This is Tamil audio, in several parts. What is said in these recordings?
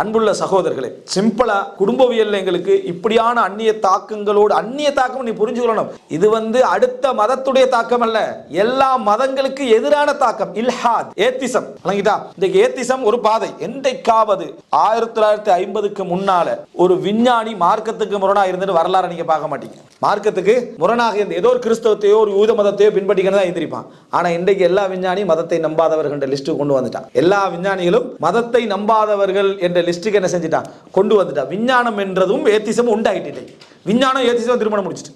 அன்புள்ள சகோதரர்களே சிம்பிளா குடும்பவியல் எங்களுக்கு இப்படியான அந்நிய தாக்கங்களோடு அந்நிய தாக்கம் நீ புரிஞ்சுக்கணும் இது வந்து அடுத்த மதத்துடைய தாக்கம் அல்ல. எல்லா மதங்களுக்கு எதிரான தாக்கம் இல்ஹாத் ஏத்திசம். வழங்கிட்டா இன்றைக்கு ஏத்திசம் ஒரு பாதை. என்றைக்காவது ஆயிரத்தி தொள்ளாயிரத்தி ஐம்பதுக்கு முன்னால ஒரு விஞ்ஞானி மார்க்கத்துக்கு முரணா இருந்துட்டு வரலாறு நீங்க பார்க்க மாட்டீங்க. மார்க்கத்துக்கு முரணாக இருந்து ஏதோ ஒரு கிறிஸ்தவத்தையோ ஒரு யூத மதத்தையோ பின்பற்றிக்கிறதா எந்திரிப்பான். ஆனால் இன்றைக்கு எல்லா விஞ்ஞானியும் மதத்தை நம்பாதவர்கள் லிஸ்ட் கொண்டு வந்துட்டான். எல்லா விஞ்ஞானிகளும் மதத்தை நம்பாதவர்கள் என்ற லிஸ்ட்டுக்கு என்ன செஞ்சிட்டான்? கொண்டு வந்துட்டான். விஞ்ஞானம் என்றதும் ஏத்திசமும் உண்டாயிட்டு விஞ்ஞானம் ஏத்திசமும் திருமணம் முடிச்சிட்டு.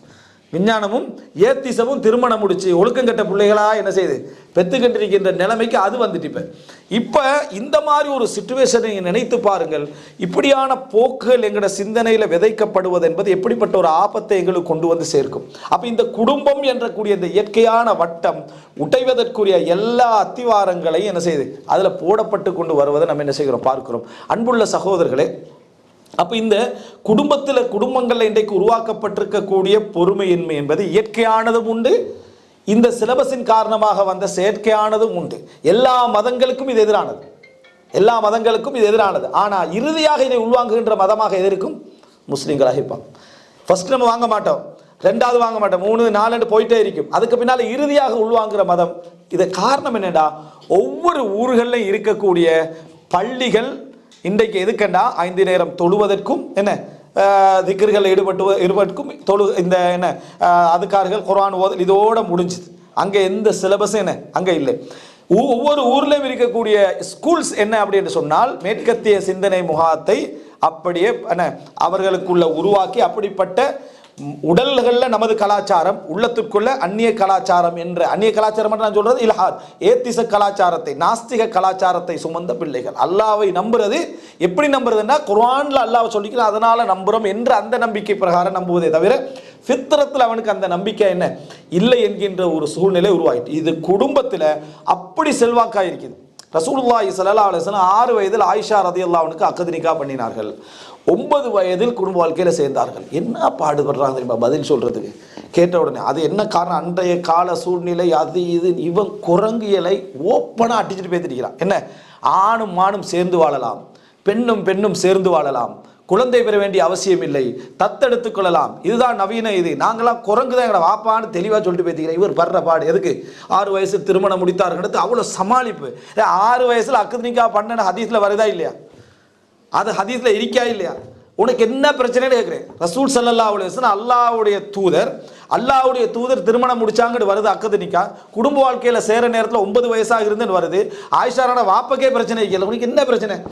விஞ்ஞானமும் ஏத்திசமும் திருமணம் முடிச்சு ஒழுக்கம் கட்ட பிள்ளைகளா என்ன செய்யுது பெத்துக்கிட்டிருக்கின்ற நிலைமைக்கு அது வந்துட்டு இப்போ. இப்போ இந்த மாதிரி ஒரு சுச்சுவேஷனை நீங்க நினைத்து பாருங்கள். இப்படியான போக்குகள் எங்களோட சிந்தனையில் விதைக்கப்படுவது என்பது எப்படிப்பட்ட ஒரு ஆபத்தை எங்களுக்கு கொண்டு வந்து சேர்க்கும். அப்போ இந்த குடும்பம் என்ற கூடிய இந்த இயற்கையான வட்டம் உடைவதற்குரிய எல்லா அத்திவாரங்களையும் என்ன செய்யுது அதில் போடப்பட்டு கொண்டு வருவதை நம்ம என்ன செய்கிறோம் பார்க்கிறோம். அன்புள்ள சகோதரர்களே அப்போ இந்த குடும்பத்தில் குடும்பங்களில் இன்றைக்கு உருவாக்கப்பட்டிருக்கக்கூடிய பொறுமையின்மை என்பது இயற்கையானதும் உண்டு இந்த சிலபஸின் காரணமாக வந்த செயற்கையானதும் உண்டு. எல்லா மதங்களுக்கும் இது எதிரானது. எல்லா மதங்களுக்கும் இது எதிரானது. ஆனால் இறுதியாக இதை உள்வாங்குகின்ற மதமாக எதிர்க்கும் முஸ்லீம்களாக இருப்பாங்க. ஃபர்ஸ்ட் நம்ம வாங்க மாட்டோம். ரெண்டாவது வாங்க மாட்டோம். மூணு நாலு போயிட்டே இருக்கும். அதுக்கு பின்னால் இறுதியாக உள்வாங்குற மதம். இது காரணம் என்னடா ஒவ்வொரு ஊர்களில் இருக்கக்கூடிய பள்ளிகள் இன்றைக்கு எதுக்கண்டா? ஐந்து நேரம் தொழுவதற்கும் என்ன? திக்கர்கள் ஈடுபட்டு ஈடுபட்டுக்கும் தொழு இந்த என்ன அதுக்கார்கள் குரான் ஓதல் இதோட முடிஞ்சுது. அங்கே எந்த சிலபஸும் என்ன? அங்கே இல்லை. ஒவ்வொரு ஊர்லேயும் இருக்கக்கூடிய ஸ்கூல்ஸ் என்ன அப்படின்னு சொன்னால் மேற்கத்திய சிந்தனை முகாத்தை அப்படியே என்ன அவர்களுக்குள்ள உருவாக்கி அப்படிப்பட்ட உடல்களில் நமது கலாச்சாரம் உள்ளத்திற்குள்ள அந்நிய கலாச்சாரம் என்ற அந்நிய கலாச்சாரம் நான் சொல்றது இல்ஹாத் ஏத்திச கலாச்சாரத்தை நாஸ்திக கலாச்சாரத்தை சுமந்த பிள்ளைகள். அல்லாவை நம்புறது எப்படி நம்புறதுன்னா குர்ஆன்ல அல்லாஹ் சொல்லிக்கலாம் அதனால நம்புறோம் என்ற அந்த நம்பிக்கை பிரகாரம் நம்புவதே தவிர ஃபித்ரத்தில் அவனுக்கு அந்த நம்பிக்கை என்ன? இல்லை என்கின்ற ஒரு சூழ்நிலை உருவாயிட்டு இது குடும்பத்தில் அப்படி செல்வாக்காக இருக்குது ரசூலுல்லாஹி சல்லா அலிஸ்லாம் ஆறு வயதில் ஆயிஷா ரதி அன்ஹுக்கு அக்கதினிக்கா பண்ணினார்கள். ஒன்பது வயதில் குடும்ப வாழ்க்கையில் சேர்ந்தார்கள். என்ன பாடுபடுறாங்க தெரியுமா பதில் சொல்கிறதுக்கு கேட்ட உடனே அது என்ன காரணம்? அன்றைய கால சூழ்நிலை அது இது இவன் குரங்கியலை ஓப்பனாக அடிச்சுட்டு பேத்திருக்கிறான் என்ன? ஆணும் மானும் சேர்ந்து வாழலாம். பெண்ணும் பெண்ணும் சேர்ந்து வாழலாம். குழந்தை பெற வேண்டிய அவசியம் இல்லை. தத்தெடுத்துக் கொள்ளலாம். இதுதான் நவீன இது. நாங்களாம் குரங்கு தான் எங்களை வாப்பான்னு தெளிவாக சொல்லிட்டு பேசிக்கிறேன் இவர் படுற பாடு எதுக்கு? ஆறு வயசு திருமணம் முடித்தார்கள். அவ்வளோ சமாளிப்பு. ஆறு வயசில் அக்குதுனிக்கா பண்ண ஹதீஸில் வருதா இல்லையா? அது ஹதீஸில் இருக்கா இல்லையா? உனக்கு என்ன பிரச்சனைன்னு கேட்குறேன் ரசூல் சல்லல்லா அலைஹி அல்லாவுடைய அல்லாஹ்வுடைய தூதர் அல்லாவுடைய தூதர் திருமணம் முடிச்சாங்கன்னு வருது அக்கதுனிக்கா. குடும்ப வாழ்க்கையில் சேர நேரத்தில் ஒன்பது வயசாக இருந்துன்னு வருது. ஆயிஷாரோட வாப்பக்கே பிரச்சனை இல்லை உனக்கு என்ன பிரச்சனை?